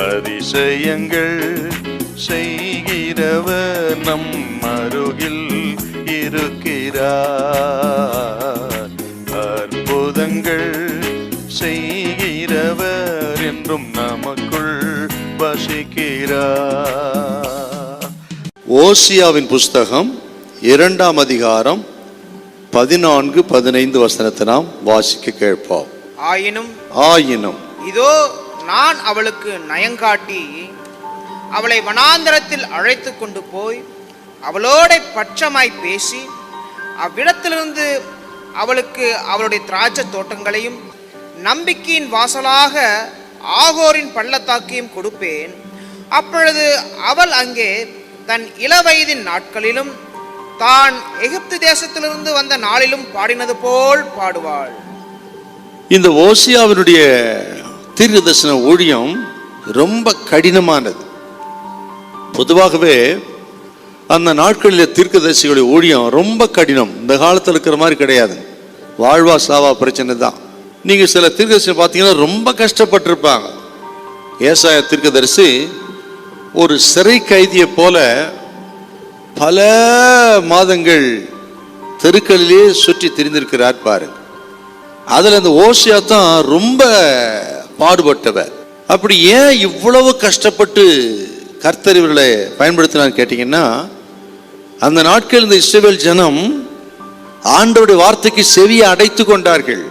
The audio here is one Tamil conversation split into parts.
அதிசயங்கள் செய்கிறவர் நம் அருகில் இருக்கிறார். அற்புதங்கள் செய்கிறவர் என்றும் நமக்குள் வசிக்கிறார். ஓசியாவின் புஸ்தகம் இரண்டாம் அதிகாரம் பதினான்கு பதினைந்து வசனத்தை நாம் வாசிக்க கேட்போம். ஆயினும் ஆயினும் இதோ நான் அவளுக்கு நயங்காட்டி அவளை வனாந்தரத்தில் அழைத்து கொண்டு போய் அவளோட பட்சமாய் பேசி அவ்விடத்திலிருந்து அவளுக்கு அவளுடைய திராட்சை தோட்டங்களையும் நம்பிக்கையின் வாசலாக ஆகோரின் பள்ளத்தாக்கையும் கொடுப்பேன். அப்பொழுது அவள் அங்கே தன் இளவயதின் நாட்களிலும் தான் எகிப்து தேசத்திலிருந்து வந்த நாளிலும் பாடினது போல் பாடுவாள். இந்த ஓசியாவினுடைய தீர்க்கதர்சன ஊழியம் ரொம்ப கடினமானது. பொதுவாகவே அந்த நாட்களில் தீர்க்கதரிசிகளுடைய ஊழியம் ரொம்ப கடினம். இந்த காலத்தில் இருக்கிற மாதிரி கிடையாது. வாழ்வா சாவா பிரச்சனை தான். நீங்கள் சில தீர்க்கதரிசி பார்த்தீங்கன்னா ரொம்ப கஷ்டப்பட்டிருப்பாங்க. ஏசாய தீர்க்கதரிசி ஒரு சிறை கைதியை போல பல மாதங்கள் தெருக்களிலே சுற்றி திரிந்திருக்கிறார் பாருங்க. அதில் அந்த ஓசியா தான் ரொம்ப பாடுபட்டவர். அப்படி ஏன் இவ்வளவு கஷ்டப்பட்டு கர்த்தர் இவர்களை பயன்படுத்தினார் கேட்டீங்கன்னா அந்த நாட்கள் இந்த இஸ்ரேல் ஜனம் ஆண்டவருடைய வார்த்தைக்கு செவியை அடைத்து கொண்டார்கள்.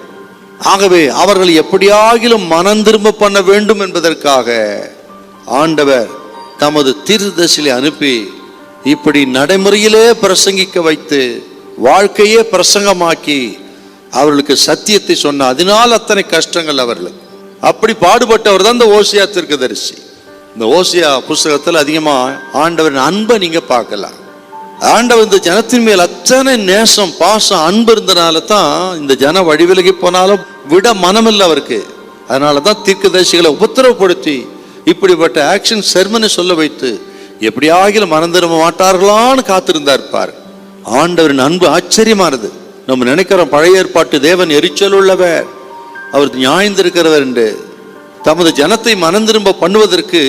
ஆகவே அவர்கள் எப்படியாகிலும் மனம் திரும்ப பண்ண வேண்டும் என்பதற்காக ஆண்டவர் தமது தீர்தசிலை அனுப்பி இப்படி நடைமுறையிலே பிரசங்கிக்க வைத்து வாழ்க்கையே பிரசங்கமாக்கி அவர்களுக்கு சத்தியத்தை சொன்ன அதனால் அத்தனை கஷ்டங்கள் அவர்களுக்கு. அப்படி பாடுபட்டவர் தான் இந்த ஓசியா தீர்க்கதரிசி இந்த ஓசியா புஸ்தகத்தில் அதிகமாக ஆண்டவரின் அன்பை நீங்கள் பார்க்கலாம். ஆண்டவர் இந்த ஜனத்தின் மேல் அத்தனை நேசம் பாசம் அன்பு இருந்தனால தான் இந்த ஜன வழிவிலகி போனாலும் விட மனமில்லை அவருக்கு. அதனால தான் தீர்க்கதரிசிகளை உபத்திரவப்படுத்தி இப்படிப்பட்ட ஆக்ஷன் செர்மனை சொல்ல வைத்து எப்படியாகிலும் மறந்துட மாட்டார்களான்னு காத்திருந்தார் பார். ஆண்டவரின் அன்பு ஆச்சரியமானது. நம்ம நினைக்கிறோம் பழைய ஏற்பாட்டு தேவன் எரிச்சல் உள்ளவர். அவர் நியாய்ந்திருக்கிறவர் என்று தமது ஜனத்தை மனந்திரும்ப பண்ணுவதற்கு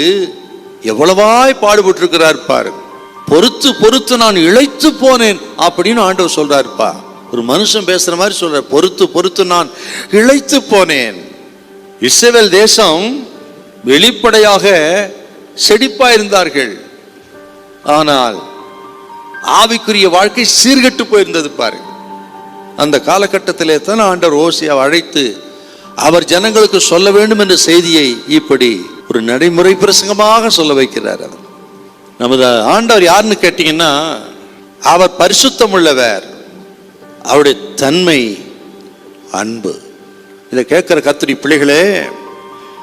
எவ்வளவாய் பாடுபட்டிருக்கிறார் பாரு. பொறுத்து பொறுத்து நான் இழைத்து போனேன் அப்படின்னு ஆண்டவர் சொல்றாருப்பா. ஒரு மனுஷன் பேசுற மாதிரி சொல்ற பொறுத்து பொறுத்து நான் இழைத்து போனேன். இஸ்ரேல் தேசம் வெளிப்படையாக செழிப்பா இருந்தார்கள் ஆனால் ஆவிக்குரிய வாழ்க்கை சீர்கட்டு போயிருந்தது பாருங்க அந்த காலகட்டத்திலே தான் ஆண்டவர் ஓசியாவை அழைத்து அவர் ஜனங்களுக்கு சொல்ல வேண்டும் என்ற செய்தியை இப்படி ஒரு நடைமுறை பிரசங்கமாக சொல்ல வைக்கிறார் அவர். நமது ஆண்டவர் யாருன்னு கேட்டீங்கன்னா அவர் பரிசுத்தம் உள்ளவர். அவருடைய தன்மை அன்பு. இதை கேட்கிற கத்திரி பிள்ளைகளே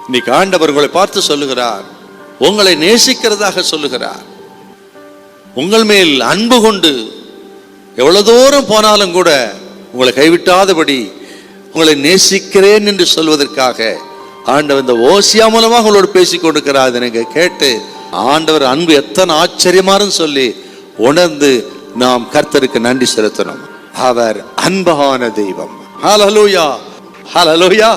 இன்னைக்கு ஆண்டவர் உங்களை பார்த்து சொல்லுகிறார். உங்களை நேசிக்கிறதாக சொல்லுகிறார். உங்கள் மேல் அன்பு கொண்டு எவ்வளவு தூரம் போனாலும் கூட உங்களை கைவிட்டாதபடி உங்களை நேசிக்கிறேன் என்று சொல்வதற்காக ஆண்டவர் இந்த ஓசியா மூலமாக உங்களோடு பேசிக் கொண்டிருக்கிறார் கேட்டு ஆண்டவர் அன்பு எத்தனை ஆச்சரியமானு சொல்லி உணர்ந்து நாம் கர்த்தருக்கு நன்றி செலுத்தணும். அவர் அன்பான தெய்வம். Hallelujah hallelujah